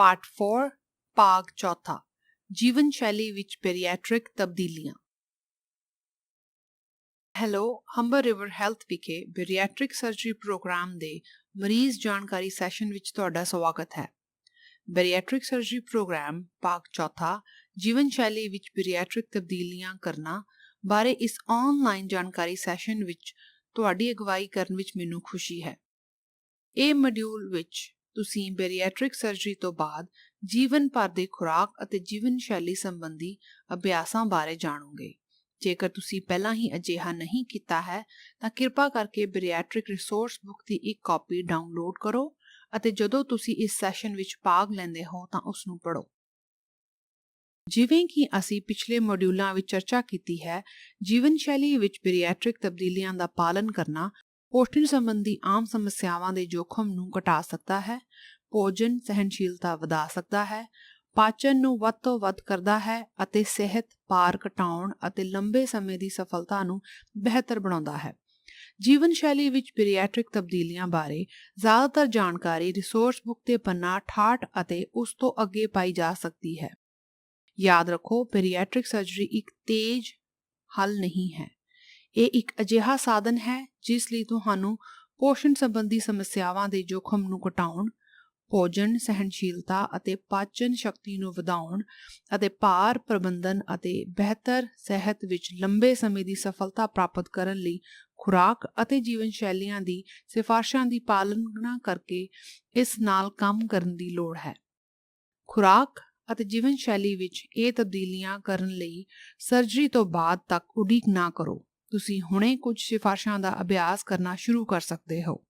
Part 4 ਭਾਗ ਚੌਥਾ, ਜੀਵਨ ਸ਼ੈਲੀ ਵਿੱਚ ਬੈਰੀਐਟ੍ਰਿਕ ਤਬਦੀਲੀਆਂ। ਹੈਲੋ, ਹੰਬਰ ਰਿਵਰ ਹੈਲਥ ਵਿਖੇ ਬੈਰੀਐਟ੍ਰਿਕ ਸਰਜਰੀ ਪ੍ਰੋਗਰਾਮ ਦੇ ਮਰੀਜ਼ ਜਾਣਕਾਰੀ ਸੈਸ਼ਨ ਵਿੱਚ ਤੁਹਾਡਾ ਸਵਾਗਤ ਹੈ। ਬੈਰੀਐਟ੍ਰਿਕ ਸਰਜਰੀ ਪ੍ਰੋਗਰਾਮ, ਭਾਗ ਚੌਥਾ, ਜੀਵਨ ਸ਼ੈਲੀ ਵਿੱਚ ਬੈਰੀਐਟ੍ਰਿਕ ਤਬਦੀਲੀਆਂ ਕਰਨਾ ਬਾਰੇ ਇਸ ਆਨਲਾਈਨ ਜਾਣਕਾਰੀ ਸੈਸ਼ਨ ਵਿੱਚ ਤੁਹਾਡੀ ਅਗਵਾਈ ਕਰਨ ਵਿੱਚ ਮੈਨੂੰ ਖੁਸ਼ੀ ਹੈ। ਇਹ ਮੋਡਿਊਲ ਵਿੱਚ ਤੁਸੀਂ ਬੈਰੀਐਟ੍ਰਿਕ ਸਰਜਰੀ ਤੋਂ ਬਾਅਦ ਜੀਵਨ ਭਰ ਦੇ ਖੁਰਾਕ ਅਤੇ ਜੀਵਨ ਸ਼ੈਲੀ ਸੰਬੰਧੀ ਅਭਿਆਸਾਂ ਬਾਰੇ ਜਾਣੋਗੇ। ਜੇਕਰ ਤੁਸੀਂ ਪਹਿਲਾਂ ਹੀ ਅਜਿਹਾ ਨਹੀਂ ਕੀਤਾ ਹੈ, ਤਾਂ ਕਿਰਪਾ ਕਰਕੇ ਬੈਰੀਐਟ੍ਰਿਕ ਰਿਸੋਰਸ ਬੁੱਕ ਦੀ ਇੱਕ ਕਾਪੀ ਡਾਊਨਲੋਡ ਕਰੋ ਅਤੇ ਜਦੋਂ ਤੁਸੀਂ ਇਸ ਸੈਸ਼ਨ ਵਿੱਚ ਭਾਗ ਲੈਂਦੇ ਹੋ, ਤਾਂ ਉਸ ਨੂੰ ਪੜ੍ਹੋ। ਜਿਵੇਂ ਕਿ ਅਸੀਂ ਪਿਛਲੇ ਮੋਡਿਊਲਾਂ ਵਿੱਚ ਚਰਚਾ ਕੀਤੀ ਹੈ, ਜੀਵਨ ਸ਼ੈਲੀ ਵਿੱਚ ਬੈਰੀਐਟ੍ਰਿਕ ਤਬਦੀਲੀਆਂ ਦਾ ਪਾਲਨ ਕਰਨਾ ਪੋਸ਼ਣ ਸੰਬੰਧੀ ਆਮ ਸਮੱਸਿਆਵਾਂ ਦੇ ਜੋਖਮ ਨੂੰ ਘਟਾ ਸਕਦਾ ਹੈ, ਭੋਜਨ ਸਹਿਣਸ਼ੀਲਤਾ ਵਧਾ ਸਕਦਾ ਹੈ, ਪਾਚਨ ਨੂੰ ਵੱਧ ਤੋਂ ਵੱਧ ਕਰਦਾ ਹੈ ਅਤੇ ਸਿਹਤ ਭਾਰ ਘਟਾਉਣ ਅਤੇ ਲੰਬੇ ਸਮੇਂ ਦੀ ਸਫਲਤਾ ਨੂੰ ਬਿਹਤਰ ਬਣਾਉਂਦਾ ਹੈ। ਜੀਵਨ ਸ਼ੈਲੀ ਵਿੱਚ ਬੈਰੀਐਟ੍ਰਿਕ ਤਬਦੀਲੀਆਂ ਬਾਰੇ ਜ਼ਿਆਦਾਤਰ ਜਾਣਕਾਰੀ ਰਿਸੋਰਸ ਬੁੱਕ ਤੇ ਪੰਨਾ 68 ਅਤੇ ਉਸ ਤੋਂ ਅੱਗੇ ਪਾਈ ਜਾ ਸਕਦੀ ਹੈ। ਯਾਦ ਰੱਖੋ, ਬੈਰੀਐਟ੍ਰਿਕ ਸਰਜਰੀ ਇੱਕ ਤੇਜ਼ ਹੱਲ ਨਹੀਂ ਹੈ। ਇਹ ਇੱਕ ਅਜਿਹਾ ਸਾਧਨ ਹੈ ਜਿਸ ਲਈ ਤੁਹਾਨੂੰ ਪੋਸ਼ਣ ਸੰਬੰਧੀ ਸਮੱਸਿਆਵਾਂ ਦੇ ਜੋਖਮ ਨੂੰ ਘਟਾਉਣ, ਭੋਜਨ ਸਹਿਣਸ਼ੀਲਤਾ ਅਤੇ ਪਾਚਨ ਸ਼ਕਤੀ ਨੂੰ ਵਧਾਉਣ ਅਤੇ ਭਾਰ ਪ੍ਰਬੰਧਨ ਅਤੇ ਬਿਹਤਰ ਸਿਹਤ ਵਿੱਚ ਲੰਬੇ ਸਮੇਂ ਦੀ ਸਫਲਤਾ ਪ੍ਰਾਪਤ ਕਰਨ ਲਈ ਖੁਰਾਕ ਅਤੇ ਜੀਵਨ ਸ਼ੈਲੀਆਂ ਦੀ ਸਿਫਾਰਸ਼ਾਂ ਦੀ ਪਾਲਣਾ ਕਰਕੇ ਇਸ ਨਾਲ ਕੰਮ ਕਰਨ ਦੀ ਲੋੜ ਹੈ। ਖੁਰਾਕ ਅਤੇ ਜੀਵਨ ਸ਼ੈਲੀ ਵਿੱਚ ਇਹ ਤਬਦੀਲੀਆਂ ਕਰਨ ਲਈ ਸਰਜਰੀ ਤੋਂ ਬਾਅਦ ਤੱਕ ਉਡੀਕ ਨਾ ਕਰੋ। ਤੁਸੀਂ ਹੁਣੇ ਕੁਝ ਸਿਫਾਰਸ਼ਾਂ ਦਾ ਅਭਿਆਸ ਕਰਨਾ ਸ਼ੁਰੂ ਕਰ ਸਕਦੇ ਹੋ।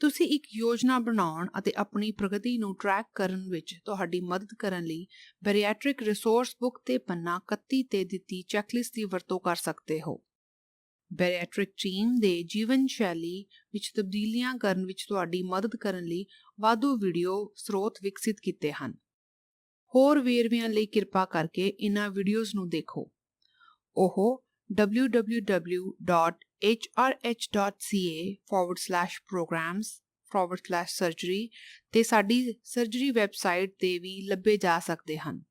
ਤੁਸੀਂ ਇੱਕ ਯੋਜਨਾ ਬਣਾਉਣ ਅਤੇ ਆਪਣੀ ਪ੍ਰਗਤੀ ਨੂੰ ਟਰੈਕ ਕਰਨ ਵਿੱਚ ਤੁਹਾਡੀ ਮਦਦ ਕਰਨ ਲਈ ਬੈਰੀਐਟ੍ਰਿਕ ਰਿਸੋਰਸ ਬੁੱਕ ਤੇ ਪੰਨਾ 31 ਤੇ ਦਿੱਤੀ ਚੈਕਲਿਸਟ ਦੀ ਵਰਤੋਂ ਕਰ ਸਕਦੇ ਹੋ। ਬੈਰੀਐਟ੍ਰਿਕ ਟੀਮ ਦੇ ਜੀਵਨ ਸ਼ੈਲੀ ਵਿੱਚ ਤਬਦੀਲੀਆਂ ਕਰਨ ਵਿੱਚ ਤੁਹਾਡੀ ਮਦਦ ਕਰਨ ਲਈ ਵਾਧੂ ਵੀਡੀਓ ਸਰੋਤ ਵਿਕਸਿਤ ਕੀਤੇ ਹਨ। ਹੋਰ ਵੇਰਵਿਆਂ ਲਈ ਕਿਰਪਾ ਕਰਕੇ ਇਹਨਾਂ ਵੀਡੀਓਜ਼ ਨੂੰ ਦੇਖੋ। ਉਹ www.hrh.ca/programs/surgery ਤੇ ਸਾਡੀ ਸਰਜਰੀ ਵੈਬਸਾਈਟ ਤੇ ਵੀ ਲੱਭੇ ਜਾ ਸਕਦੇ ਹਨ।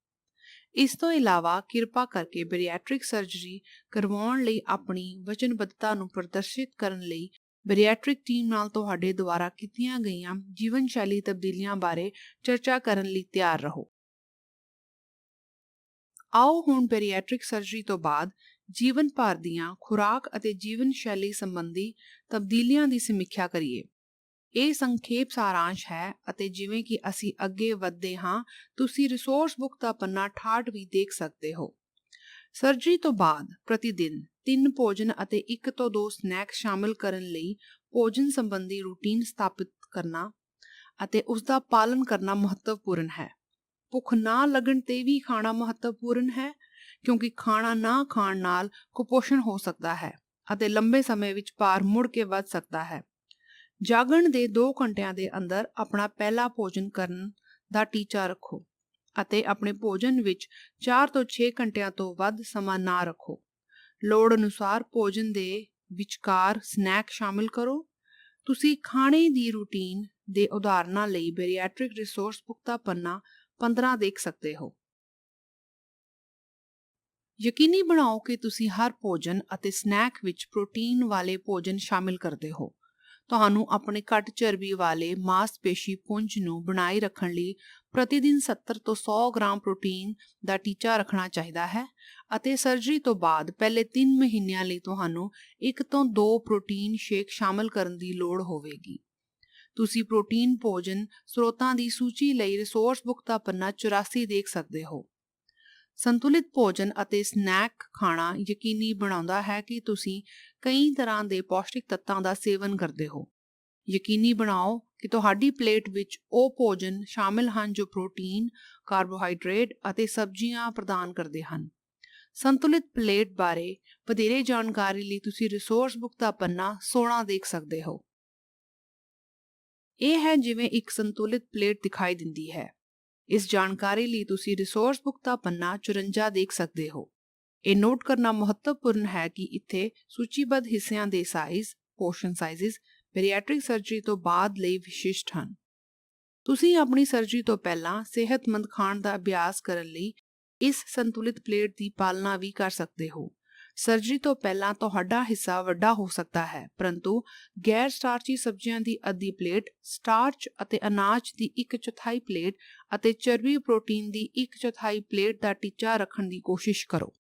ਇਸ ਤੋਂ ਇਲਾਵਾ ਕਿਰਪਾ ਕਰਕੇ ਬੈਰੀਐਟ੍ਰਿਕ ਸਰਜਰੀ ਕਰਵਾਉਣ ਲਈ ਆਪਣੀ ਵਚਨਬੱਧਤਾ ਨੂੰ ਪ੍ਰਦਰਸ਼ਿਤ ਕਰਨ ਲਈ ਬੈਰੀਐਟ੍ਰਿਕ ਟੀਮ ਨਾਲ ਤੁਹਾਡੇ ਦੁਆਰਾ ਕੀਤੀਆਂ ਗਈਆਂ ਜੀਵਨ ਸ਼ੈਲੀ ਤਬਦੀਲੀਆਂ ਬਾਰੇ ਚਰਚਾ ਕਰਨ ਲਈ ਤਿਆਰ ਰਹੋ। ਆਓ ਹੁਣ ਬੈਰੀਐਟ੍ਰਿਕ ਸਰਜਰੀ ਤੋਂ ਬਾਅਦ ਜੀਵਨ ਭਰ ਦੀਆਂ ਖੁਰਾਕ ਅਤੇ ਜੀਵਨ ਸ਼ੈਲੀ ਸੰਬੰਧੀ ਤਬਦੀਲੀਆਂ ਦੀ ਸਮੀਖਿਆ ਕਰੀਏ। ਇਹ ਸੰਖੇਪ ਸਾਰਾਂਸ਼ ਹੈ ਅਤੇ ਜਿਵੇਂ ਕਿ ਅਸੀਂ ਅੱਗੇ ਵਧਦੇ ਹਾਂ, ਤੁਸੀਂ ਰਿਸੋਰਸ ਬੁੱਕ ਦਾ ਪੰਨਾ 68 ਵੀ ਦੇਖ ਸਕਦੇ ਹੋ। ਸਰਜਰੀ ਤੋਂ ਬਾਅਦ ਪ੍ਰਤੀ ਦਿਨ ਤਿੰਨ ਭੋਜਨ ਅਤੇ ਇੱਕ ਤੋਂ ਦੋ ਸਨੈਕ ਸ਼ਾਮਿਲ ਕਰਨ ਲਈ ਭੋਜਨ ਸੰਬੰਧੀ ਰੂਟੀਨ ਸਥਾਪਿਤ ਕਰਨਾ ਅਤੇ ਉਸ ਦਾ ਪਾਲਨ ਕਰਨਾ ਮਹੱਤਵਪੂਰਨ ਹੈ। ਭੁੱਖ ਨਾ ਲੱਗਣ ਤੇ ਵੀ ਖਾਣਾ ਮਹੱਤਵਪੂਰਨ ਹੈ, ਕਿਉਂਕਿ ਖਾਣਾ ਨਾ ਖਾਣ ਨਾਲ ਕੁਪੋਸ਼ਣ ਹੋ ਸਕਦਾ ਹੈ ਅਤੇ ਲੰਬੇ ਸਮੇਂ ਵਿੱਚ ਭਾਰ ਮੁੜ ਕੇ ਵੱਧ ਸਕਦਾ ਹੈ। ਜਾਗਣ ਦੇ 2 ਘੰਟਿਆਂ ਦੇ ਅੰਦਰ ਆਪਣਾ ਪਹਿਲਾ ਭੋਜਨ ਕਰਨ ਦਾ ਟੀਚਾ ਰੱਖੋ ਅਤੇ ਆਪਣੇ ਭੋਜਨ ਵਿੱਚ 4 ਤੋਂ 6 ਘੰਟਿਆਂ ਤੋਂ ਵੱਧ ਸਮਾਂ ਨਾ ਰੱਖੋ। ਲੋੜ ਅਨੁਸਾਰ ਭੋਜਨ ਦੇ ਵਿਚਕਾਰ ਸਨੈਕ ਸ਼ਾਮਿਲ ਕਰੋ। ਤੁਸੀਂ ਖਾਣੇ ਦੀ ਰੂਟੀਨ ਦੇ ਉਦਾਹਰਨਾਂ ਲਈ ਬੈਰੀਐਟ੍ਰਿਕ ਰਿਸੋਰਸ ਬੁੱਕ ਦਾ ਪੰਨਾ 15 ਦੇਖ ਸਕਦੇ ਹੋ। ਯਕੀਨੀ ਬਣਾਓ ਕਿ ਤੁਸੀਂ ਹਰ ਭੋਜਨ ਅਤੇ ਸਨੈਕ ਵਿੱਚ ਪ੍ਰੋਟੀਨ ਵਾਲੇ ਭੋਜਨ ਸ਼ਾਮਿਲ ਕਰਦੇ ਹੋ। ਤੁਹਾਨੂੰ ਆਪਣੇ ਘੱਟ ਚਰਬੀ ਵਾਲੇ ਮਾਸਪੇਸ਼ੀ ਪੁੰਜ ਨੂੰ ਬਣਾਈ ਰੱਖਣ ਲਈ ਪ੍ਰਤੀ ਦਿਨ 70 ਤੋਂ 100 ਗ੍ਰਾਮ ਪ੍ਰੋਟੀਨ ਦਾ ਟੀਚਾ ਰੱਖਣਾ ਚਾਹੀਦਾ ਹੈ ਅਤੇ ਸਰਜਰੀ ਤੋਂ ਬਾਅਦ ਪਹਿਲੇ 3 ਮਹੀਨਿਆਂ ਲਈ ਤੁਹਾਨੂੰ ਇੱਕ ਤੋਂ ਦੋ ਪ੍ਰੋਟੀਨ ਸ਼ੇਕ ਸ਼ਾਮਿਲ ਕਰਨ ਦੀ ਲੋੜ ਹੋਵੇਗੀ। ਤੁਸੀਂ ਪ੍ਰੋਟੀਨ ਭੋਜਨ ਸਰੋਤਾਂ ਦੀ ਸੂਚੀ ਲਈ ਰਿਸੋਰਸ ਬੁੱਕ ਦਾ ਪੰਨਾ 84 ਦੇਖ ਸਕਦੇ ਹੋ ਸੰਤੁਲਿਤ ਭੋਜਨ ਅਤੇ ਸਨੈਕ ਖਾਣਾ ਯਕੀਨੀ ਬਣਾਉਂਦਾ ਹੈ ਕਿ ਤੁਸੀਂ ਕਈ ਤਰ੍ਹਾਂ ਦੇ ਪੌਸ਼ਟਿਕ ਤੱਤਾਂ ਦਾ ਸੇਵਨ ਕਰਦੇ ਹੋ ਯਕੀਨੀ ਬਣਾਓ ਕਿ ਤੁਹਾਡੀ ਪਲੇਟ ਵਿੱਚ ਉਹ ਭੋਜਨ ਸ਼ਾਮਿਲ ਹਨ ਜੋ ਪ੍ਰੋਟੀਨ, ਕਾਰਬੋਹਾਈਡਰੇਟ ਅਤੇ ਸਬਜ਼ੀਆਂ ਪ੍ਰਦਾਨ ਕਰਦੇ ਹਨ। ਸੰਤੁਲਿਤ ਪਲੇਟ ਬਾਰੇ ਵਧੇਰੇ ਜਾਣਕਾਰੀ ਲਈ ਤੁਸੀਂ ਰਿਸੋਰਸ ਬੁੱਕ ਦਾ ਪੰਨਾ 16 ਦੇਖ ਸਕਦੇ ਹੋ। ਇਹ ਹੈ ਜਿਵੇਂ ਇੱਕ ਸੰਤੁਲਿਤ ਪਲੇਟ ਦਿਖਾਈ ਦਿੰਦੀ ਹੈ। ਇਸ ਜਾਣਕਾਰੀ ਲਈ ਤੁਸੀਂ ਰਿਸੋਰਸ ਬੁੱਕ ਦਾ ਪੰਨਾ 54 ਦੇਖ ਸਕਦੇ ਹੋ। ਇਹ ਨੋਟ ਕਰਨਾ ਮਹੱਤਵਪੂਰਨ ਹੈ ਕਿ ਇੱਥੇ ਸੂਚੀਬੱਧ ਹਿੱਸਿਆਂ ਦੇ size portion sizes bariatric surgery ਤੋਂ ਬਾਅਦ ਲਈ ਵਿਸ਼ਿਸ਼ਟ ਹਨ। ਤੁਸੀਂ ਆਪਣੀ ਸਰਜਰੀ ਤੋਂ ਪਹਿਲਾਂ ਸਿਹਤਮੰਦ ਖਾਣ ਦਾ ਅਭਿਆਸ ਕਰਨ ਲਈ ਇਸ ਸੰਤੁਲਿਤ ਪਲੇਟ ਦੀ ਪਾਲਣਾ ਵੀ ਕਰ ਸਕਦੇ ਹੋ। ਸਰਜਰੀ ਤੋਂ ਪਹਿਲਾਂ ਤੁਹਾਡਾ ਹਿੱਸਾ ਵੱਡਾ ਹੋ ਸਕਦਾ ਹੈ, ਪਰੰਤੂ ਗੈਰ ਸਟਾਰਚੀ ਸਬਜ਼ੀਆਂ ਦੀ ਅੱਧੀ ਪਲੇਟ ਸਟਾਰਚ ਅਤੇ ਅਨਾਜ ਦੀ ਇੱਕ ਚੌਥਾਈ ਪਲੇਟ ਅਤੇ ਚਰਬੀ ਪ੍ਰੋਟੀਨ ਦੀ ਇੱਕ ਚੌਥਾਈ ਪਲੇਟ ਦਾ ਟੀਚਾ ਰੱਖਣ ਦੀ ਕੋਸ਼ਿਸ਼ ਕਰੋ।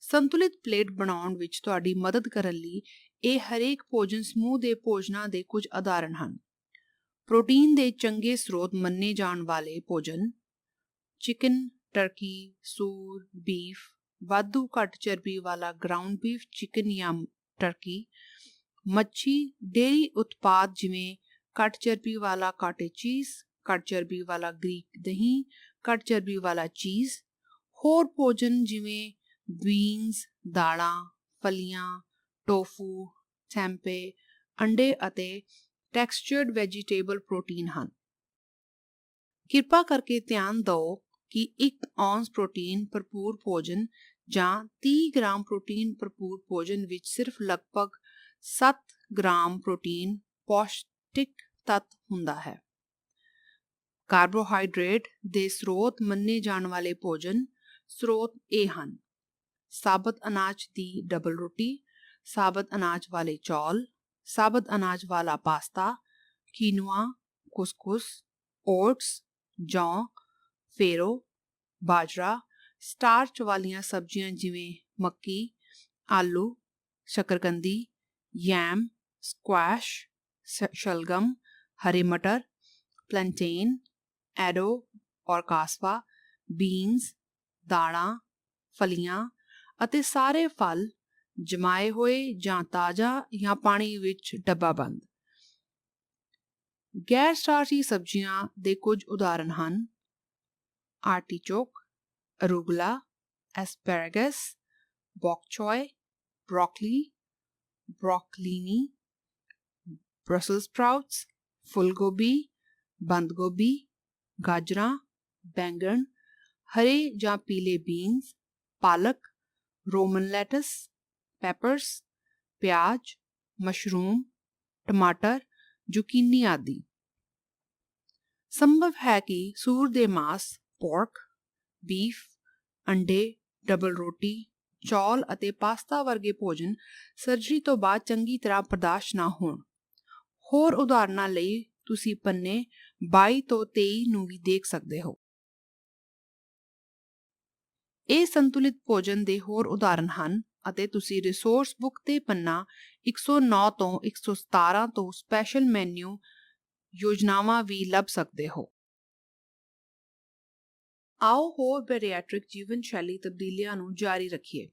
ਸੰਤੁਲਿਤ ਪਲੇਟ ਬਣਾਉਣ ਵਿੱਚ ਤੁਹਾਡੀ ਮਦਦ ਕਰਨ ਲਈ ਇਹ ਹਰੇਕ ਭੋਜਨ ਸਮੂਹ ਦੇ ਭੋਜਨਾਂ ਦੇ ਕੁਝ ਉਦਾਹਰਣ ਹਨ। ਪ੍ਰੋਟੀਨ ਦੇ ਚੰਗੇ ਸਰੋਤ ਮੰਨੇ ਜਾਣ ਵਾਲੇ ਭੋਜਨ, ਚਿਕਨ ਟਰਕੀ ਸੂਰ ਬੀਫ ਵਾਧੂ ਘੱਟ ਚਰਬੀ ਵਾਲਾ ਗਰਾਊਂਡ ਬੀਫ ਚਿਕਨ ਜਾਂ ਟਰਕੀ ਮੱਛੀ ਡੇਰੀ ਉਤਪਾਦ ਜਿਵੇਂ ਘੱਟ ਚਰਬੀ ਵਾਲਾ ਕਾਟੇਜ ਚੀਜ਼, ਘੱਟ ਚਰਬੀ ਵਾਲਾ ਗ੍ਰੀਕ ਦਹੀਂ, ਘੱਟ ਚਰਬੀ ਵਾਲਾ ਚੀਜ਼, ਹੋਰ ਭੋਜਨ ਜਿਵੇਂ ਬੀਨਸ ਦਾਲਾਂ, ਫਲੀਆਂ ਟੋਫੂ ਟੈਂਪੇ ਅੰਡੇ ਅਤੇ ਟੈਕਸਚਰਡ ਵੈਜੀਟੇਬਲ ਪ੍ਰੋਟੀਨ ਹਨ। ਕਿਰਪਾ ਕਰਕੇ ਧਿਆਨ ਦਿਓ ਕਿ 1 ਔਂਸ ਪ੍ਰੋਟੀਨ ਭਰਪੂਰ ਭੋਜਨ ਜਾਂ 30 ਗ੍ਰਾਮ ਪ੍ਰੋਟੀਨ ਭਰਪੂਰ ਭੋਜਨ ਵਿੱਚ ਸਿਰਫ ਲਗਭਗ 7 ਗ੍ਰਾਮ ਪ੍ਰੋਟੀਨ ਪੌਸ਼ਟਿਕ ਤੱਤ ਹੁੰਦਾ ਹੈ। ਕਾਰਬੋਹਾਈਡਰੇਟ ਦੇ ਸਰੋਤ ਮੰਨੇ ਜਾਣ ਵਾਲੇ ਭੋਜਨ ਸਰੋਤ ਇਹ ਹਨ। ਸਾਬਤ ਅਨਾਜ ਦੀ ਡਬਲ ਰੋਟੀ, ਸਾਬਤ ਅਨਾਜ ਵਾਲੇ ਚੌਲ, ਸਾਬਤ ਅਨਾਜ ਵਾਲਾ ਪਾਸਤਾ, ਕੀਨੋਆ ਕੁਸਕੁਸ ਓਟਸ, ਜੌਂ, ਫੇਰੋ, ਬਾਜਰਾ ਸਟਾਰਚ ਵਾਲੀਆਂ ਸਬਜ਼ੀਆਂ ਜਿਵੇਂ ਮੱਕੀ, ਆਲੂ, ਸ਼ਕਰਕੰਦੀ, ਯੈਮ ਸਕੁਐਸ਼ ਸ਼ਲਗਮ, ਹਰੇ ਮਟਰ ਪਲੈਂਟੇਨ ਐਡੋ, ਔਰ ਕਾਸਵਾ ਬੀਨਸ ਦਾਣਾ ਫਲੀਆਂ ਅਤੇ ਸਾਰੇ ਫਲ ਜਮਾਏ ਹੋਏ ਜਾਂ ਤਾਜ਼ਾ ਜਾਂ ਪਾਣੀ ਵਿੱਚ ਡੱਬਾਬੰਦ ਗੈਰ ਸਟਾਰਚੀ ਸਬਜ਼ੀਆਂ ਦੇ ਕੁਝ ਉਦਾਹਰਣ ਹਨ। ਆਰਟੀਚੋਕ ਅਰੂਗਲਾ ਐਸਪੈਰਾਗਸ ਬੌਕ ਚੋਏ ਬ੍ਰੋਕਲੀ ਬ੍ਰੋਕਲੀਨੀ ਬ੍ਰਸਲ ਸਪਰਾਊਟਸ ਫੁੱਲ ਗੋਭੀ ਬੰਦ ਗੋਭੀ ਗਾਜਰਾਂ ਬੈਂਗਣ ਹਰੇ ਜਾਂ ਪੀਲੇ ਬੀਨਸ ਪਾਲਕ ਰੋਮਨ ਲੈਟਸ ਪੈਪਰਸ ਪਿਆਜ਼ ਮਸ਼ਰੂਮ ਟਮਾਟਰ ਜ਼ੁਕੀਨੀ ਆਦਿ ਸੰਭਵ ਹੈ ਕਿ ਸੂਰ ਦੇ ਮਾਸ ਪੋਰਕ ਬੀਫ ਅੰਡੇ ਡਬਲ ਰੋਟੀ, ਚੌਲ ਅਤੇ ਪਾਸਤਾ ਵਰਗੇ ਭੋਜਨ ਸਰਜਰੀ ਤੋਂ ਬਾਅਦ ਚੰਗੀ ਤਰ੍ਹਾਂ ਬਰਦਾਸ਼ਤ ਨਾ ਹੋਣ। ਹੋਰ ਉਦਾਹਰਨਾਂ ਲਈ ਤੁਸੀਂ ਪੰਨੇ 22 ਤੋਂ 23 ਨੂੰ ਵੀ ਦੇਖ ਸਕਦੇ ਹੋ। ਇਹ ਸੰਤੁਲਿਤ ਭੋਜਨ ਦੇ ਹੋਰ ਉਦਾਹਰਣ ਹਨ ਅਤੇ ਤੁਸੀਂ ਰਿਸੋਰਸ ਬੁੱਕ ਤੇ ਪੰਨਾ 109 ਤੋਂ 117 ਤੋਂ ਸਪੈਸ਼ਲ ਮੈਨੂ ਯੋਜਨਾਵਾਂ ਵੀ ਲੱਭ ਸਕਦੇ ਹੋ। ਆਓ ਹੋਰ ਬੈਰੀਐਟ੍ਰਿਕ ਜੀਵਨ ਸ਼ੈਲੀ ਤਬਦੀਲੀਆਂ ਨੂੰ ਜਾਰੀ ਰੱਖੀਏ।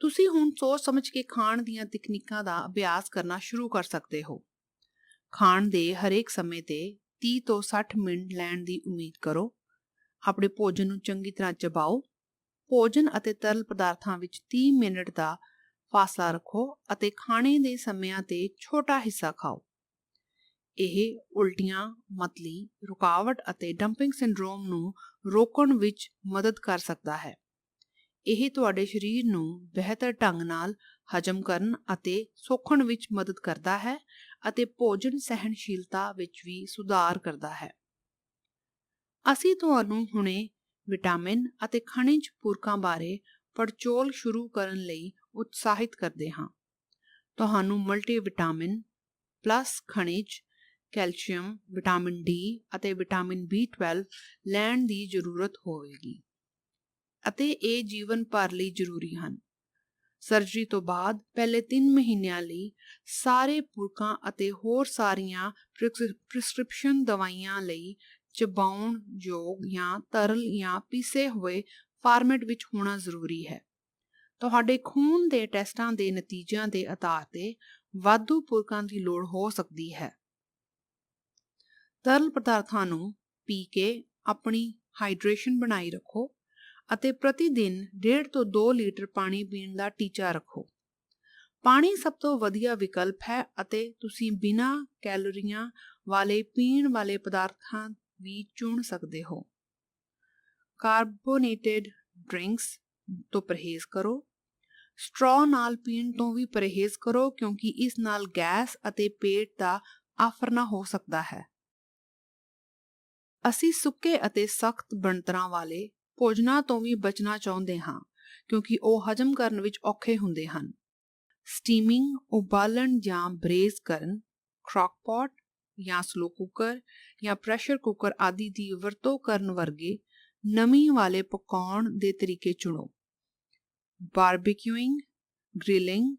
ਤੁਸੀਂ ਹੁਣ ਸੋਚ ਸਮਝ ਕੇ ਖਾਣ ਦੀਆਂ ਤਕਨੀਕਾਂ ਦਾ ਅਭਿਆਸ ਕਰਨਾ ਸ਼ੁਰੂ ਕਰ ਸਕਦੇ ਹੋ। ਖਾਣ ਦੇ ਹਰੇਕ ਸਮੇਂ ਤੇ 30 ਤੋਂ 60 ਮਿੰਟ ਲੈਣ ਦੀ ਉਮੀਦ ਕਰੋ। ਆਪਣੇ ਭੋਜਨ ਨੂੰ ਚੰਗੀ ਤਰ੍ਹਾਂ ਚਬਾਓ। ਭੋਜਨ ਅਤੇ ਤਰਲ ਪਦਾਰਥਾਂ ਵਿੱਚ 30 ਮਿੰਟ ਦਾ ਫਾਸਲਾ ਰੱਖੋ ਅਤੇ ਖਾਣੇ ਦੇ ਸਮਿਆਂ ਤੇ ਛੋਟਾ ਹਿੱਸਾ ਖਾਓ। ਇਹ ਉਲਟੀਆਂ, ਮਤਲੀ, ਰੁਕਾਵਟ ਅਤੇ ਡੰਪਿੰਗ ਸਿੰਡਰੋਮ ਨੂੰ ਰੋਕਣ ਵਿੱਚ ਮਦਦ ਕਰ ਸਕਦਾ ਹੈ। ਇਹ ਤੁਹਾਡੇ ਸਰੀਰ ਨੂੰ ਬਿਹਤਰ ਢੰਗ ਨਾਲ ਹਜਮ ਕਰਨ ਅਤੇ ਸੋਖਣ ਵਿੱਚ ਮਦਦ ਕਰਦਾ ਹੈ ਅਤੇ ਭੋਜਨ ਸਹਿਣਸ਼ੀਲਤਾ ਵਿੱਚ ਵੀ ਸੁਧਾਰ ਕਰਦਾ ਹੈ। ਅਸੀਂ ਤੁਹਾਨੂੰ ਹੁਣੇ ਵਿਟਾਮਿਨ ਅਤੇ ਖਣਿਜ ਪੂਰਕਾਂ ਬਾਰੇ ਪੜਚੋਲ ਸ਼ੁਰੂ ਕਰਨ ਲਈ ਉਤਸ਼ਾਹਿਤ ਕਰਦੇ ਹਾਂ। ਤੁਹਾਨੂੰ ਮਲਟੀ ਵਿਟਾਮਿਨ ਪਲੱਸ ਖਣਿਜ ਕੈਲਸ਼ੀਅਮ, ਵਿਟਾਮਿਨ ਡੀ ਅਤੇ ਵਿਟਾਮਿਨ B12 ਲੈਣ ਦੀ ਜ਼ਰੂਰਤ ਹੋਵੇਗੀ ਅਤੇ ਇਹ ਜੀਵਨ ਭਰ ਲਈ ਜ਼ਰੂਰੀ ਹਨ। ਸਰਜਰੀ ਤੋਂ ਬਾਅਦ ਪਹਿਲੇ 3 ਮਹੀਨਿਆਂ ਲਈ ਸਾਰੇ ਪੁਰਕਾਂ ਅਤੇ ਹੋਰ ਸਾਰੀਆਂ ਪ੍ਰਿਸਕ੍ਰਿਪਸ਼ਨ ਦਵਾਈਆਂ ਲਈ ਚਬਾਉਣ ਯੋਗ ਜਾਂ ਤਰਲ ਜਾਂ ਪੀਸੇ ਹੋਏ ਫਾਰਮੈਟ ਵਿੱਚ ਹੋਣਾ ਜ਼ਰੂਰੀ ਹੈ। ਤੁਹਾਡੇ ਖੂਨ ਦੇ ਟੈਸਟਾਂ ਦੇ ਨਤੀਜਿਆਂ ਦੇ ਆਧਾਰ ਤੇ ਵਾਧੂ ਪੁਰਕਾਂ ਦੀ ਲੋੜ ਹੋ ਸਕਦੀ ਹੈ। ਤਰਲ ਪਦਾਰਥਾਂ ਨੂੰ ਪੀ ਕੇ ਆਪਣੀ ਹਾਈਡਰੇਸ਼ਨ ਬਣਾਈ ਰੱਖੋ ਅਤੇ ਪ੍ਰਤੀ ਦਿਨ 1.5 ਤੋਂ 2 ਲੀਟਰ ਪਾਣੀ ਪੀਣ ਦਾ ਟੀਚਾ ਰੱਖੋ। ਪਾਣੀ ਸਭ ਤੋਂ ਵਧੀਆ ਵਿਕਲਪ ਹੈ ਅਤੇ ਤੁਸੀਂ ਬਿਨਾਂ ਕੈਲੋਰੀਆਂ ਵਾਲੇ ਪੀਣ ਵਾਲੇ ਪਦਾਰਥਾਂ ਵੀ ਚੁਣ ਸਕਦੇ ਹੋ। ਕਾਰਬੋਨੇਟਡ ਡਰਿੰਕਸ ਤੋਂ ਪਰਹੇਜ਼ ਕਰੋ। ਸਟ੍ਰੋ ਨਾਲ ਪੀਣ ਤੋਂ ਵੀ ਪਰਹੇਜ਼ ਕਰੋ ਕਿਉਂਕਿ ਇਸ ਨਾਲ ਗੈਸ ਅਤੇ ਪੇਟ ਦਾ ਆਫਰਨਾ ਹੋ ਸਕਦਾ ਹੈ। ਅਸੀਂ ਸੁੱਕੇ ਅਤੇ ਸਖਤ ਬਣਤਰਾਂ ਵਾਲੇ ਭੋਜਨਾਂ ਤੋਂ ਵੀ ਬਚਣਾ ਚਾਹੁੰਦੇ ਹਾਂ, ਕਿਉਂਕਿ ਉਹ ਹਜਮ ਕਰਨ ਵਿੱਚ ਔਖੇ ਹੁੰਦੇ ਹਨ। ਸਟੀਮਿੰਗ, ਉਬਾਲਣ ਜਾਂ ਬ੍ਰੇਜ਼ ਕਰਨ ਕ੍ਰੌਕਪੌਟ ਜਾਂ ਸਲੋ ਕੁੱਕਰ ਜਾਂ ਪ੍ਰੈਸ਼ਰ ਕੁੱਕਰ ਆਦਿ ਦੀ ਵਰਤੋਂ ਕਰਨ ਵਰਗੇ ਨਮੀ ਵਾਲੇ ਪਕਾਉਣ ਦੇ ਤਰੀਕੇ ਚੁਣੋ। ਬਾਰਬੀਕਿਊਇੰਗ ਗ੍ਰਿਲਿੰਗ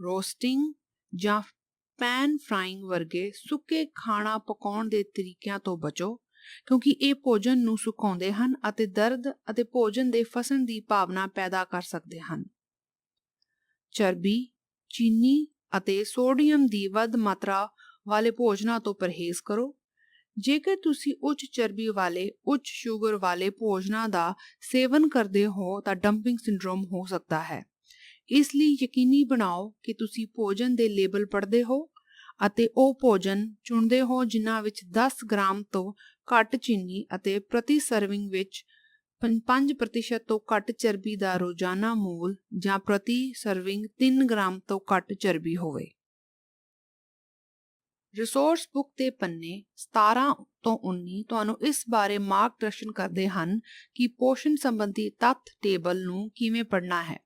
ਰੋਸਟਿੰਗ ਜਾਂ ਪੈਨ ਫਰਾਈਂਗ ਵਰਗੇ ਸੁੱਕੇ ਖਾਣਾ ਪਕਾਉਣ ਦੇ ਤਰੀਕਿਆਂ ਤੋਂ ਬਚੋ, ਕਿਉਂਕਿ ਇਹ ਭੋਜਨ ਨੂੰ ਸੁਕਾਉਂਦੇ ਹਨ ਅਤੇ ਦਰਦ ਅਤੇ ਭੋਜਨ ਦੇ ਫਸਣ ਦੀ ਭਾਵਨਾ ਪੈਦਾ ਕਰ ਸਕਦੇ ਹਨ। ਚਰਬੀ, ਚੀਨੀ ਅਤੇ ਸੋਡੀਅਮ ਦੀ ਵੱਧ ਮਾਤਰਾ ਵਾਲੇ ਭੋਜਨਾਂ ਤੋਂ ਪਰਹੇਜ਼ ਕਰੋ। ਜੇਕਰ ਤੁਸੀਂ ਉੱਚ ਚਰਬੀ ਵਾਲੇ, ਉੱਚ ਸ਼ੂਗਰ ਵਾਲੇ ਭੋਜਨਾਂ ਦਾ ਸੇਵਨ ਕਰਦੇ ਹੋ, ਤਾਂ ਡੰਪਿੰਗ ਸਿੰਡਰੋਮ ਹੋ ਸਕਦਾ ਹੈ। ਇਸ ਲਈ ਯਕੀਨੀ ਬਣਾਓ ਕਿ ਤੁਸੀਂ ਭੋਜਨ ਦੇ ਲੇਬਲ ਪੜ੍ਹਦੇ ਹੋ ਅਤੇ ਉਹ ਭੋਜਨ ਚੁਣਦੇ ਹੋ ਜਿਨ੍ਹਾਂ ਵਿੱਚ 10 ਗ੍ਰਾਮ ਤੋਂ ਘੱਟ ਚੀਨੀ ਅਤੇ ਪ੍ਰਤੀ ਸਰਵਿੰਗ ਵਿੱਚ 5% ਤੋਂ ਘੱਟ ਚਰਬੀ ਦਾ ਰੋਜ਼ਾਨਾ ਮੂਲ ਜਾਂ ਪ੍ਰਤੀ ਸਰਵਿੰਗ 3 ਗ੍ਰਾਮ ਤੋਂ ਘੱਟ ਚਰਬੀ ਹੋਵੇ। ਰਿਸੋਰਸ ਬੁੱਕ ਦੇ ਪੰਨੇ 17 ਤੋਂ 19 ਤੁਹਾਨੂੰ ਇਸ ਬਾਰੇ ਮਾਰਗਦਰਸ਼ਨ ਕਰਦੇ ਹਨ ਕਿ ਪੋਸ਼ਣ ਸੰਬੰਧੀ ਤੱਤ ਟੇਬਲ ਨੂੰ ਕਿਵੇਂ ਪੜ੍ਹਨਾ ਹੈ।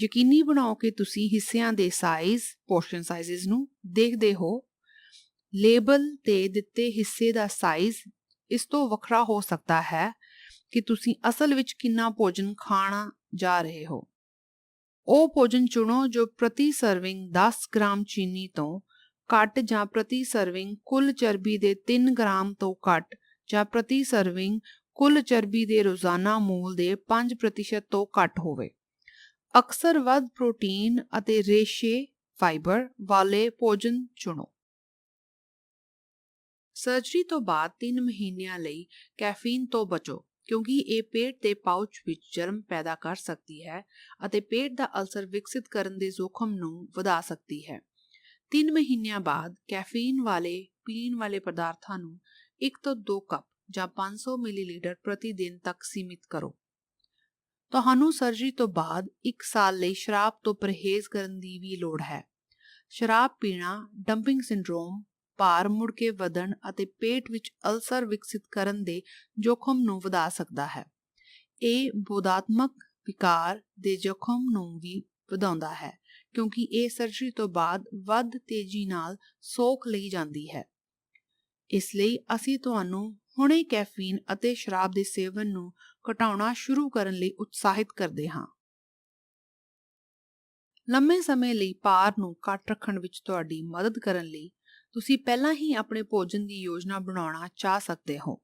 ਯਕੀਨੀ ਬਣਾਓ ਕਿ ਤੁਸੀਂ ਹਿੱਸਿਆਂ ਦੇ ਸਾਈਜ਼ ਪੋਰਸ਼ਨ ਸਾਈਜ਼ਸ ਨੂੰ ਦੇਖਦੇ ਹੋ। ਲੇਬਲ ਤੇ ਦਿੱਤੇ ਹਿੱਸੇ ਦਾ ਸਾਈਜ਼ ਇਸ ਤੋਂ ਵੱਖਰਾ ਹੋ ਸਕਦਾ ਹੈ ਕਿ ਤੁਸੀਂ ਅਸਲ ਵਿੱਚ ਕਿੰਨਾ ਭੋਜਨ ਖਾਣਾ ਜਾ ਰਹੇ ਹੋ। ਉਹ ਭੋਜਨ ਚੁਣੋ ਜੋ ਪ੍ਰਤੀ ਸਰਵਿੰਗ 10 ਗ੍ਰਾਮ ਚੀਨੀ ਤੋਂ ਘੱਟ ਜਾਂ ਪ੍ਰਤੀ ਸਰਵਿੰਗ ਕੁੱਲ ਚਰਬੀ ਦੇ 3 ਗ੍ਰਾਮ ਤੋਂ ਘੱਟ ਜਾਂ ਪ੍ਰਤੀ ਸਰਵਿੰਗ ਕੁੱਲ ਚਰਬੀ ਦੇ ਰੋਜ਼ਾਨਾ ਮੂਲ ਦੇ 5% ਤੋਂ ਘੱਟ ਹੋਵੇ। ਅਕਸਰ ਵੱਧ ਪ੍ਰੋਟੀਨ ਅਤੇ ਰੇਸ਼ੇ ਫਾਈਬਰ ਵਾਲੇ ਭੋਜਨ ਚੁਣੋ। ਸਰਜਰੀ ਤੋਂ ਬਾਅਦ 3 ਮਹੀਨਿਆਂ ਲਈ ਕੈਫੀਨ ਤੋਂ ਬਚੋ, ਕਿਉਂਕਿ ਇਹ ਪੇਟ ਦੇ ਪਾਊਚ ਵਿੱਚ ਜਰਮ ਪੈਦਾ ਕਰ ਸਕਦੀ ਹੈ ਅਤੇ ਪੇਟ ਦਾ ਅਲਸਰ ਵਿਕਸਿਤ ਕਰਨ ਦੇ ਜ਼ੋਖਮ ਨੂੰ ਵਧਾ ਸਕਦੀ ਹੈ। 3 ਮਹੀਨਿਆਂ ਬਾਅਦ ਕੈਫੀਨ ਵਾਲੇ, ਪੀਣ ਵਾਲੇ ਪਦਾਰਥਾਂ ਨੂੰ 1 ਤੋਂ 2 ਕੱਪ ਜਾਂ 500 ਮਿਲੀਲੀਟਰ ਪ੍ਰਤੀ ਦਿਨ ਤੱਕ ਸੀਮਿਤ ਕਰੋ। ਤੁਹਾਨੂੰ ਸਰਜਰੀ ਤੋਂ ਬਾਅਦ 1 ਸਾਲ ਲਈ ਸ਼ਰਾਬ ਤੋਂ ਪਰਹੇਜ਼ ਕਰਨ ਦੀ ਵੀ ਲੋੜ ਹੈ। ਸ਼ਰਾਬ ਪੀਣਾ ਡੰਪਿੰਗ ਸਿੰਡਰੋਮ ਭਾਰ ਮੁੜ ਕੇ ਵਧਣ ਅਤੇ ਪੇਟ ਵਿੱਚ ਅਲਸਰ ਵਿਕਸਿਤ ਕਰਨ ਦੇ ਜੋਖਮ ਨੂੰ ਵਧਾ ਸਕਦਾ ਹੈ। ਇਹ ਬੋਧਾਤਮਕ ਵਿਕਾਰ ਦੇ ਜੋਖਮ ਨੂੰ ਵੀ ਵਧਾਉਂਦਾ ਹੈ, ਕਿਉਂਕਿ ਇਹ ਸਰਜਰੀ ਤੋਂ ਬਾਅਦ ਵੱਧ ਤੇਜ਼ੀ ਨਾਲ ਸੋਖ ਲਈ ਜਾਂਦੀ ਹੈ। ਇਸ ਲਈ ਅਸੀਂ ਤੁਹਾਨੂੰ ਹੁਣੇ ਕੈਫੀਨ ਅਤੇ ਸ਼ਰਾਬ ਦੇ ਸੇਵਨ ਨੂੰ ਘਟਾਉਣਾ ਸ਼ੁਰੂ ਕਰਨ ਲਈ ਉਤਸ਼ਾਹਿਤ ਕਰਦੇ ਹਾਂ। ਲੰਮੇ ਸਮੇਂ ਲਈ ਭਾਰ ਨੂੰ ਘੱਟ ਰੱਖਣ ਵਿੱਚ ਤੁਹਾਡੀ ਮਦਦ ਕਰਨ ਲਈ ਤੁਸੀਂ ਪਹਿਲਾਂ ਹੀ ਆਪਣੇ ਭੋਜਨ ਦੀ ਯੋਜਨਾ ਬਣਾਉਣਾ ਚਾਹ ਸਕਦੇ ਹੋ।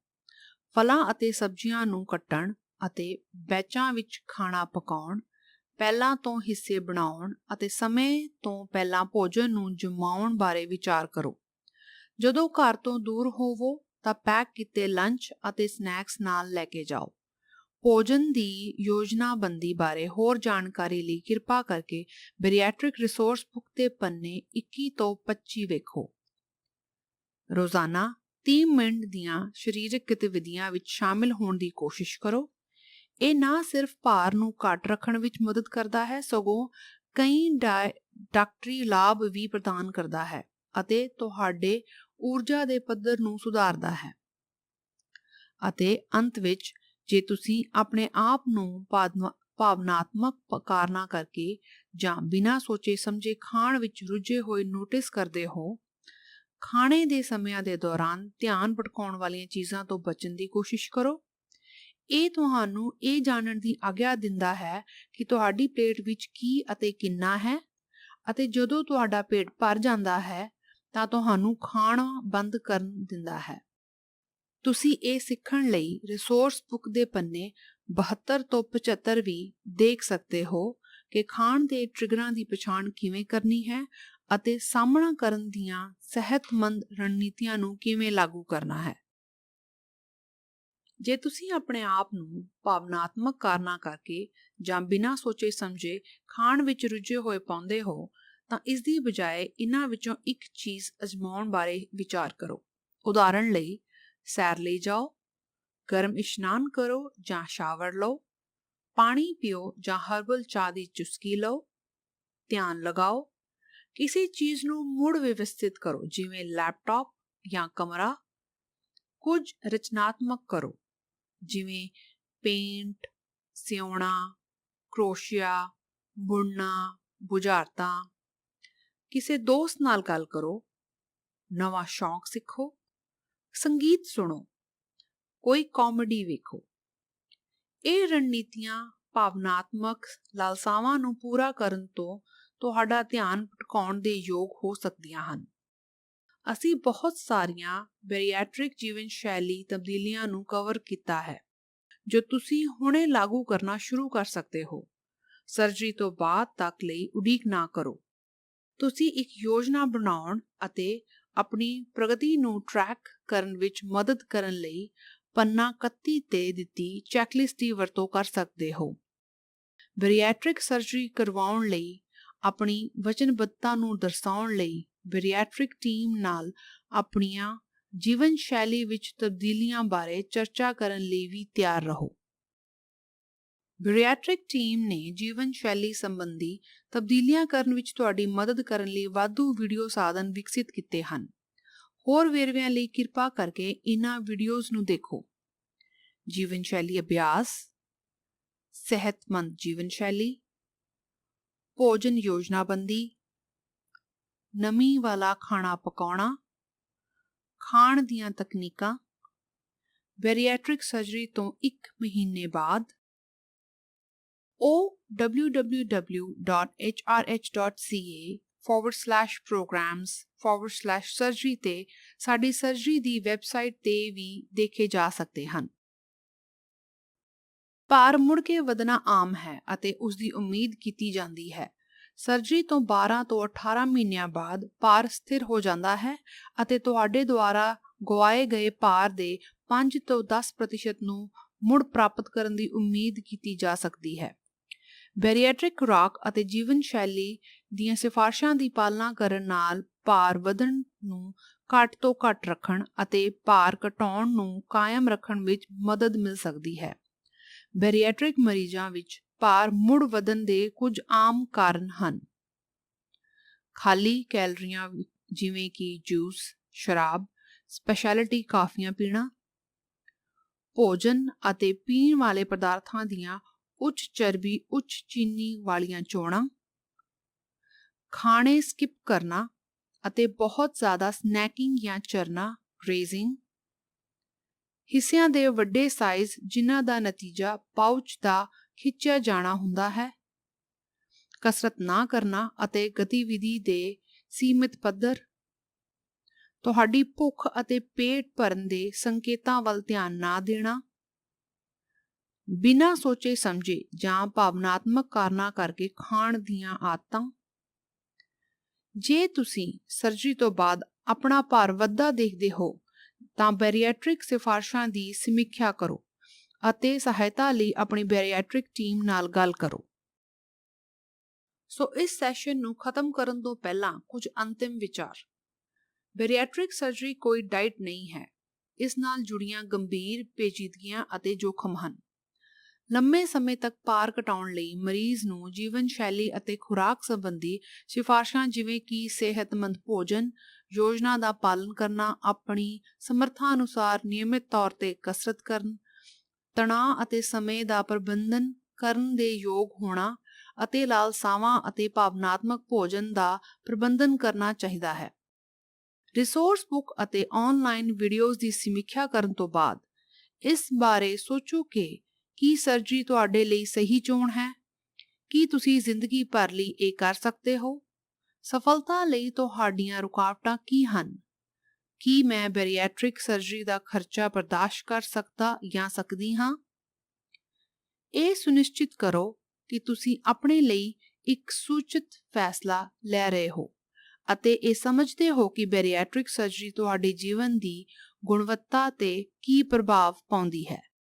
ਫਲਾਂ ਅਤੇ ਸਬਜ਼ੀਆਂ ਨੂੰ ਕੱਟਣ ਅਤੇ ਬੈਚਾਂ ਵਿੱਚ ਖਾਣਾ ਪਕਾਉਣ, ਪਹਿਲਾਂ ਤੋਂ ਹਿੱਸੇ ਬਣਾਉਣ ਅਤੇ ਸਮੇਂ ਤੋਂ ਪਹਿਲਾਂ ਭੋਜਨ ਨੂੰ ਜਮਾਉਣ ਬਾਰੇ ਵਿਚਾਰ ਕਰੋ। ਜਦੋਂ ਘਰ ਤੋਂ ਦੂਰ ਹੋਵੋ ਤਾਂ ਪੈਕ ਕੀਤੇ ਲੰਚ ਅਤੇ ਸਨੈਕਸ ਨਾਲ ਲੈ ਕੇ ਜਾਓ। ਭੋਜਨ ਦੀ ਯੋਜਨਾਬੰਦੀ ਬਾਰੇ ਹੋਰ ਜਾਣਕਾਰੀ ਲਈ ਕਿਰਪਾ ਕਰਕੇ ਬੈਰੀਐਟ੍ਰਿਕ ਰਿਸੋਰਸ ਬੁੱਕ ਦੇ ਪੰਨੇ 21 ਤੋਂ 25 ਵੇਖੋ। ਰੋਜ਼ਾਨਾ 30 ਮਿੰਟ ਦੀਆਂ ਸਰੀਰਕ ਗਤੀਵਿਧੀਆਂ ਵਿੱਚ ਸ਼ਾਮਿਲ ਹੋਣ ਦੀ ਕੋਸ਼ਿਸ਼ ਕਰੋ। ਇਹ ਨਾ ਸਿਰਫ ਭਾਰ ਨੂੰ ਘੱਟ ਰੱਖਣ ਵਿੱਚ ਮਦਦ ਕਰਦਾ ਹੈ, ਸਗੋਂ ਕਈ ਡਾਕਟਰੀ ਲਾਭ ਵੀ ਪ੍ਰਦਾਨ ਕਰਦਾ ਹੈ ਅਤੇ ਤੁਹਾਡੇ ਊਰਜਾ ਦੇ ਪੱਧਰ ਨੂੰ ਸੁਧਾਰਦਾ ਹੈ। ਅਤੇ ਅੰਤ ਵਿੱਚ ਜੇ ਤੁਸੀਂ ਆਪਣੇ ਆਪ ਨੂੰ ਭਾਵਨਾਤਮਕ ਕਾਰਨਾ ਕਰਕੇ ਜਾਂ ਬਿਨਾਂ ਸੋਚੇ ਸਮਝੇ ਖਾਣ ਵਿੱਚ ਰੁੱਝੇ ਹੋਏ ਨੋਟਿਸ ਕਰਦੇ ਹੋ, ਖਾਣੇ ਦੇ ਸਮਿਆਂ ਦੇ ਦੌਰਾਨ ਧਿਆਨ ਭਟਕਾਉਣ ਵਾਲੀਆਂ ਚੀਜ਼ਾਂ ਤੋਂ ਬਚਣ ਦੀ ਕੋਸ਼ਿਸ਼ ਕਰੋ। ਇਹ ਤੁਹਾਨੂੰ ਇਹ ਜਾਣਨ ਦੀ ਆਗਿਆ ਦਿੰਦਾ ਹੈ ਕਿ ਤੁਹਾਡੀ ਪਲੇਟ ਵਿੱਚ ਕੀ ਅਤੇ ਕਿੰਨਾ ਹੈ ਅਤੇ ਜਦੋਂ ਤੁਹਾਡਾ ਪੇਟ ਭਰ ਜਾਂਦਾ ਹੈ ਤਾਂ ਤੁਹਾਨੂੰ ਖਾਣਾ ਬੰਦ ਕਰਨ ਦਿੰਦਾ ਹੈ। ਤੁਸੀਂ ਇਹ ਸਿੱਖਣ ਲਈ ਰਿਸੋਰਸ ਬੁੱਕ ਦੇ ਪੰਨੇ 72 ਤੋਂ 75 ਵੀ ਦੇਖ ਸਕਦੇ ਹੋ ਕਿ ਖਾਣ ਦੇ ਟ੍ਰਿਗਰਾਂ ਦੀ ਪਛਾਣ ਕਿਵੇਂ ਕਰਨੀ ਹੈ ਅਤੇ ਸਾਹਮਣਾ ਕਰਨ ਦੀਆਂ ਸਿਹਤਮੰਦ ਰਣਨੀਤੀਆਂ ਨੂੰ ਕਿਵੇਂ ਲਾਗੂ ਕਰਨਾ ਹੈ। ਜੇ ਤੁਸੀਂ ਆਪਣੇ ਆਪ ਨੂੰ ਭਾਵਨਾਤਮਕ ਕਾਰਨਾਂ ਕਰਕੇ ਜਾਂ ਬਿਨਾਂ ਸੋਚੇ ਸਮਝੇ ਖਾਣ ਵਿੱਚ ਰੁੱਝੇ ਹੋਏ ਪਾਉਂਦੇ ਹੋ, ਤਾਂ ਇਸ ਦੀ ਬਜਾਏ ਇਹਨਾਂ ਵਿੱਚੋਂ ਇੱਕ ਚੀਜ਼ ਅਜਮਾਉਣ ਬਾਰੇ ਵਿਚਾਰ ਕਰੋ। ਉਦਾਹਰਣ ਲਈ ਸੈਰ ਲਈ ਜਾਓ, ਗਰਮ ਇਸ਼ਨਾਨ ਕਰੋ ਜਾਂ ਸ਼ਾਵਰ ਲਓ, ਪਾਣੀ ਪੀਓ ਜਾਂ ਹਰਬਲ ਚਾਹ ਦੀ ਚੁਸਕੀ ਲਓ, ਧਿਆਨ ਲਗਾਓ, ਕਿਸੇ ਚੀਜ਼ ਨੂੰ ਮੁੜ ਵਿਵਸਥਿਤ ਕਰੋ, ਜਿਵੇਂ ਲੈਪਟਾਪ ਜਾਂ ਕਮਰਾ, ਕੁਝ ਰਚਨਾਤਮਕ ਕਰੋ, ਜਿਵੇਂ ਪੇਂਟ, ਸਿਉਣਾ, ਕਰੋਸ਼ੀਆ, ਬੁਣਨਾ, ਬੁਝਾਰਤਾਂ, ਕਿਸੇ ਦੋਸਤ ਨਾਲ ਗੱਲ ਕਰੋ, ਨਵਾਂ ਸ਼ੌਂਕ ਸਿੱਖੋ। ਸੰਗੀਤ ਸੁਣੋ, ਕੋਈ ਕਾਮੇਡੀ ਵੇਖੋ। ਇਹ ਰਣਨੀਤੀਆਂ ਭਾਵਨਾਤਮਕ ਲਾਲਸਾਵਾਂ ਨੂੰ ਪੂਰਾ ਕਰਨ ਤੋਂ ਤੁਹਾਡਾ ਧਿਆਨ ਭਟਕਾਉਣ ਦੇ ਯੋਗ ਹੋ ਸਕਦੀਆਂ ਹਨ। ਅਸੀਂ ਬਹੁਤ ਸਾਰੀਆਂ ਬੈਰੀਐਟ੍ਰਿਕ ਜੀਵਨ ਸ਼ੈਲੀ ਤਬਦੀਲੀਆਂ ਨੂੰ ਕਵਰ ਕੀਤਾ ਹੈ, ਜੋ ਤੁਸੀਂ ਹੁਣੇ ਲਾਗੂ ਕਰਨਾ ਸ਼ੁਰੂ ਕਰ ਸਕਦੇ ਹੋ। ਸਰਜਰੀ ਤੋਂ ਬਾਅਦ ਤੱਕ ਲਈ ਉਡੀਕ ਨਾ ਕਰੋ। ਤੁਸੀਂ ਇੱਕ ਯੋਜਨਾ ਬਣਾਉਣ ਅਤੇ ਆਪਣੀ ਪ੍ਰਗਤੀ ਨੂੰ ਟਰੈਕ ਕਰਨ ਵਿੱਚ ਮਦਦ ਕਰਨ ਲਈ ਪੰਨਾ 31 ਤੇ ਦਿੱਤੀ ਚੈਕਲਿਸਟ ਦੀ ਵਰਤੋਂ ਕਰ ਸਕਦੇ ਹੋ। ਬੈਰੀਐਟ੍ਰਿਕ ਸਰਜਰੀ ਕਰਵਾਉਣ ਲਈ ਆਪਣੀ ਵਚਨਬੱਧਤਾ ਨੂੰ ਦਰਸਾਉਣ ਲਈ ਬੈਰੀਐਟ੍ਰਿਕ ਟੀਮ ਨਾਲ ਆਪਣੀਆਂ ਜੀਵਨ ਸ਼ੈਲੀ ਵਿੱਚ ਤਬਦੀਲੀਆਂ ਬਾਰੇ ਚਰਚਾ ਕਰਨ ਲਈ ਵੀ ਤਿਆਰ ਰਹੋ। ਬੈਰੀਐਟ੍ਰਿਕ ਟੀਮ ਨੇ ਜੀਵਨ ਸ਼ੈਲੀ ਸੰਬੰਧੀ ਤਬਦੀਲੀਆਂ ਕਰਨ ਵਿੱਚ ਤੁਹਾਡੀ ਮਦਦ ਕਰਨ ਲਈ ਵਾਧੂ ਵੀਡੀਓ ਸਾਧਨ ਵਿਕਸਿਤ ਕੀਤੇ ਹਨ। ਹੋਰ ਵੇਰਵਿਆਂ ਲਈ ਕਿਰਪਾ ਕਰਕੇ ਇਹਨਾਂ ਵੀਡੀਓਜ਼ ਨੂੰ ਦੇਖੋ। ਜੀਵਨ ਸ਼ੈਲੀ ਅਭਿਆਸ, ਸਿਹਤਮੰਦ ਜੀਵਨ ਸ਼ੈਲੀ, ਭੋਜਨ ਯੋਜਨਾਬੰਦੀ, ਨਮੀ ਵਾਲਾ ਖਾਣਾ ਪਕਾਉਣਾ, ਖਾਣ ਦੀਆਂ ਤਕਨੀਕਾਂ ਬੈਰੀਐਟ੍ਰਿਕ ਸਰਜਰੀ ਤੋਂ 1 ਮਹੀਨੇ ਬਾਅਦ ਉਹ www.hrh.ca/programs/surgery ਤੇ ਸਾਡੀ ਸਰਜਰੀ ਦੀ ਵੈਬਸਾਈਟ ਤੇ ਵੀ ਦੇਖੇ ਜਾ ਸਕਦੇ ਹਨ। ਭਾਰ ਮੁੜ ਕੇ ਵਧਣਾ ਆਮ ਹੈ ਅਤੇ ਉਸ ਦੀ ਉਮੀਦ ਕੀਤੀ ਜਾਂਦੀ ਹੈ। ਸਰਜਰੀ ਤੋਂ 12 ਤੋਂ 18 ਮਹੀਨਿਆਂ ਬਾਅਦ ਭਾਰ ਸਥਿਰ ਹੋ ਜਾਂਦਾ ਹੈ ਅਤੇ ਤੁਹਾਡੇ ਦੁਆਰਾ ਗਵਾਏ ਗਏ ਭਾਰ ਦੇ 5 ਤੋਂ 10% ਨੂੰ ਮੁੜ ਪ੍ਰਾਪਤ ਕਰਨ ਦੀ ਉਮੀਦ ਕੀਤੀ ਜਾ ਸਕਦੀ ਹੈ। ਬੈਰੀਐਟ੍ਰਿਕ ਖੁਰਾਕ ਅਤੇ ਜੀਵਨ ਸ਼ੈਲੀ ਦੀਆਂ ਸਿਫਾਰਸ਼ਾਂ ਦੀ ਪਾਲਣਾ ਕਰਨ ਨਾਲ ਭਾਰ ਵਧਣ ਨੂੰ ਘੱਟ ਤੋਂ ਘੱਟ ਰੱਖਣ ਅਤੇ ਭਾਰ ਘਟਾਉਣ ਨੂੰ ਕਾਇਮ ਰੱਖਣ ਵਿੱਚ ਮਦਦ ਮਿਲ ਸਕਦੀ ਹੈ। ਬੈਰੀਐਟ੍ਰਿਕ ਮਰੀਜ਼ਾਂ ਵਿੱਚ ਭਾਰ ਮੁੜ ਵਧਣ ਦੇ ਕੁਝ ਆਮ ਕਾਰਨ ਹਨ। ਖਾਲੀ ਕੈਲਰੀਆਂ ਜਿਵੇਂ ਕਿ ਜੂਸ, ਸ਼ਰਾਬ, ਸਪੈਸ਼ਲਿਟੀ ਕਾਫੀਆਂ ਪੀਣਾ, ਭੋਜਨ ਅਤੇ ਪੀਣ ਵਾਲੇ ਪਦਾਰਥਾਂ ਦੀਆਂ ਉੱਚ ਚਰਬੀ, ਉੱਚ ਚੀਨੀ ਵਾਲੀਆਂ ਚੋਣਾਂ। ਖਾਣੇ ਸਕਿਪ ਕਰਨਾ ਅਤੇ ਬਹੁਤ ਜ਼ਿਆਦਾ ਸਨੈਕਿੰਗ ਜਾਂ ਚਰਨਾ ਗ੍ਰੇਜ਼ਿੰਗ ਹਿੱਸਿਆਂ ਦੇ ਵੱਡੇ ਸਾਈਜ਼ ਜਿਨ੍ਹਾਂ ਦਾ ਨਤੀਜਾ ਪਾਊਚ ਦਾ ਖਿੱਚਿਆ ਜਾਣਾ ਹੁੰਦਾ ਹੈ। ਕਸਰਤ ਨਾ ਕਰਨਾ ਅਤੇ ਗਤੀਵਿਧੀ ਦੇ ਸੀਮਿਤ ਪੱਧਰ। ਤੁਹਾਡੀ ਭੁੱਖ ਅਤੇ ਪੇਟ ਭਰਨ ਦੇ ਸੰਕੇਤਾਂ ਵੱਲ ਧਿਆਨ ਨਾ ਦੇਣਾ। ਬਿਨਾਂ ਸੋਚੇ ਸਮਝੇ ਜਾਂ ਭਾਵਨਾਤਮਕ ਕਾਰਨਾਂ ਕਰਕੇ ਖਾਣ ਦੀਆਂ ਆਦਤਾਂ? ਜੇ ਤੁਸੀਂ ਸਰਜਰੀ ਤੋਂ ਬਾਅਦ ਆਪਣਾ ਭਾਰ ਵੱਧਦਾ ਦੇਖਦੇ ਹੋ, ਤਾਂ ਬੈਰੀਐਟ੍ਰਿਕ ਸਿਫਾਰਸ਼ਾਂ ਦੀ ਸਮੀਖਿਆ ਕਰੋ ਅਤੇ ਸਹਾਇਤਾ ਲਈ ਆਪਣੀ ਬੈਰੀਐਟ੍ਰਿਕ ਟੀਮ ਨਾਲ ਗੱਲ ਕਰੋ। ਸੋ ਇਸ ਸੈਸ਼ਨ ਨੂੰ ਖਤਮ ਕਰਨ ਤੋਂ ਪਹਿਲਾਂ ਕੁਝ ਅੰਤਿਮ ਵਿਚਾਰ। ਬੈਰੀਐਟ੍ਰਿਕ ਸਰਜਰੀ ਕੋਈ ਡਾਈਟ ਨਹੀਂ ਹੈ। ਇਸ ਨਾਲ ਜੁੜੀਆਂ ਗੰਭੀਰ ਪੇਚੀਦਗੀਆਂ ਅਤੇ ਜੋਖਮ ਹਨ। ਲੰਮੇ ਸਮੇਂ ਤੱਕ ਭਾਰ ਘਟਾਉਣ ਲਈ ਮਰੀਜ਼ ਨੂੰ ਜੀਵਨ ਸ਼ੈਲੀ ਅਤੇ ਖੁਰਾਕ ਸੰਬੰਧੀ ਸਿਫਾਰਸ਼ਾਂ ਜਿਵੇਂ ਕਿ ਸਿਹਤਮੰਦ ਭੋਜਨ, ਯੋਜਨਾ ਦਾ ਪਾਲਣ ਕਰਨਾ, ਆਪਣੀ ਸਮਰੱਥਾ ਅਨੁਸਾਰ ਨਿਯਮਿਤ ਤੌਰ ਤੇ ਕਸਰਤ ਕਰਨ, ਤਣਾਅ ਅਤੇ ਸਮੇਂ ਦਾ ਪ੍ਰਬੰਧਨ ਕਰਨ ਦੇ ਯੋਗ ਹੋਣਾ ਅਤੇ ਲਾਲਸਾਵਾਂ ਅਤੇ ਭਾਵਨਾਤਮਕ ਭੋਜਨ ਦਾ ਪ੍ਰਬੰਧਨ ਕਰਨਾ ਚਾਹੀਦਾ ਹੈ। ਰਿਸੋਰਸ ਬੁੱਕ ਅਤੇ ਆਨਲਾਈਨ ਵੀਡੀਓਜ਼ ਦੀ ਸਮੀਖਿਆ ਕਰਨ ਤੋਂ ਬਾਅਦ ਇਸ ਬਾਰੇ ਸੋਚੋ ਕਿ ਕੀ ਸਰਜਰੀ ਤੁਹਾਡੇ ਲਈ ਸਹੀ ਚੋਣ ਹੈ? ਕੀ ਤੁਸੀਂ ਜ਼ਿੰਦਗੀ ਭਰ ਲਈ ਇਹ ਕਰ ਸਕਦੇ ਹੋ? ਸਫਲਤਾ ਲਈ ਤੁਹਾਡੀਆਂ ਰੁਕਾਵਟਾਂ ਕੀ ਹਨ? ਕੀ ਮੈਂ ਬੈਰੀਐਟ੍ਰਿਕ ਸਰਜਰੀ ਦਾ ਖਰਚਾ ਬਰਦਾਸ਼ਤ ਕਰ ਸਕਦਾ ਜਾਂ ਸਕਦੀ ਹਾਂ? ਇਹ ਸੁਨਿਸ਼ਚਿਤ ਕਰੋ ਕਿ ਤੁਸੀਂ ਆਪਣੇ ਲਈ ਇੱਕ ਸੂਚਿਤ ਫੈਸਲਾ ਲੈ ਰਹੇ ਹੋ ਅਤੇ ਇਹ ਸਮਝਦੇ ਹੋ ਕਿ ਬੈਰੀਐਟ੍ਰਿਕ ਸਰਜਰੀ ਤੁਹਾਡੇ ਜੀਵਨ ਦੀ ਗੁਣਵੱਤਾ ਤੇ ਕੀ ਪ੍ਰਭਾਵ ਪਾਉਂਦੀ ਹੈ।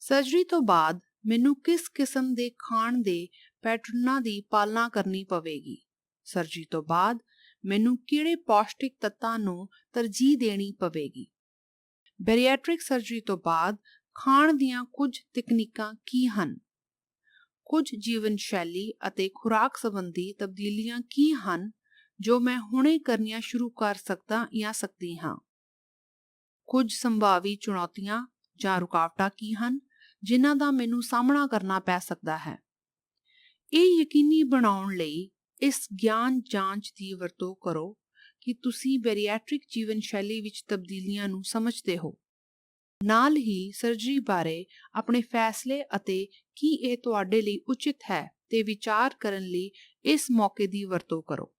ਸਰਜਰੀ ਤੋਂ ਬਾਅਦ ਮੈਨੂੰ ਕਿਸ ਕਿਸਮ ਦੇ ਖਾਣ ਦੇ ਪੈਟਰਨਾਂ ਦੀ ਪਾਲਣਾ ਕਰਨੀ ਪਵੇਗੀ? ਸਰਜਰੀ ਤੋਂ ਬਾਅਦ ਮੈਨੂੰ ਕਿਹੜੇ ਪੌਸ਼ਟਿਕ ਤੱਤਾਂ ਨੂੰ ਤਰਜੀਹ ਦੇਣੀ ਪਵੇਗੀ? ਬੈਰੀਐਟ੍ਰਿਕ ਸਰਜਰੀ ਤੋਂ ਬਾਅਦ ਖਾਣ ਦੀਆਂ ਕੁਝ ਤਕਨੀਕਾਂ ਕੀ ਹਨ? ਕੁਝ ਜੀਵਨ ਸ਼ੈਲੀ ਅਤੇ ਖੁਰਾਕ ਸੰਬੰਧੀ ਤਬਦੀਲੀਆਂ ਕੀ ਹਨ ਜੋ ਮੈਂ ਹੁਣੇ ਕਰਨੀਆਂ ਸ਼ੁਰੂ ਕਰ ਸਕਦਾ ਜਾਂ ਸਕਦੀ ਹਾਂ? ਕੁਝ ਸੰਭਾਵੀ ਚੁਣੌਤੀਆਂ ਜਾਂ ਰੁਕਾਵਟਾਂ ਕੀ ਹਨ? ਜਿਨ੍ਹਾਂ ਦਾ ਮੈਨੂੰ ਸਾਹਮਣਾ ਕਰਨਾ ਪੈ ਸਕਦਾ ਹੈ। ਇਹ ਯਕੀਨੀ ਬਣਾਉਣ ਲਈ ਇਸ ਗਿਆਨ ਜਾਂਚ ਦੀ ਵਰਤੋਂ ਕਰੋ ਕਿ ਤੁਸੀਂ ਬੈਰੀਐਟ੍ਰਿਕ ਜੀਵਨ ਸ਼ੈਲੀ ਵਿੱਚ ਤਬਦੀਲੀਆਂ ਨੂੰ ਸਮਝਦੇ ਹੋ। ਨਾਲ ਹੀ ਸਰਜਰੀ ਬਾਰੇ ਆਪਣੇ ਫੈਸਲੇ ਅਤੇ ਕੀ ਇਹ ਤੁਹਾਡੇ ਲਈ ਉਚਿਤ ਹੈ ਤੇ ਵਿਚਾਰ ਕਰਨ ਲਈ ਇਸ ਮੌਕੇ ਦੀ ਵਰਤੋਂ ਕਰੋ।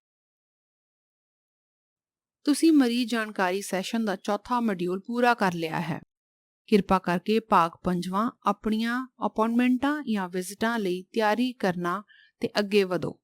ਤੁਸੀਂ ਮਰੀਜ਼ ਜਾਣਕਾਰੀ ਸੈਸ਼ਨ ਦਾ ਚੌਥਾ ਮੋਡਿਊਲ ਪੂਰਾ ਕਰ ਲਿਆ ਹੈ। ਕਿਰਪਾ ਕਰਕੇ ਭਾਗ ਪੰਜਵਾਂ ਆਪਣੀਆਂ ਅਪਾਇੰਟਮੈਂਟਾਂ ਜਾਂ ਵਿਜ਼ਿਟਾਂ ਲਈ ਤਿਆਰੀ ਕਰਨਾ ਤੇ ਅੱਗੇ ਵਧੋ।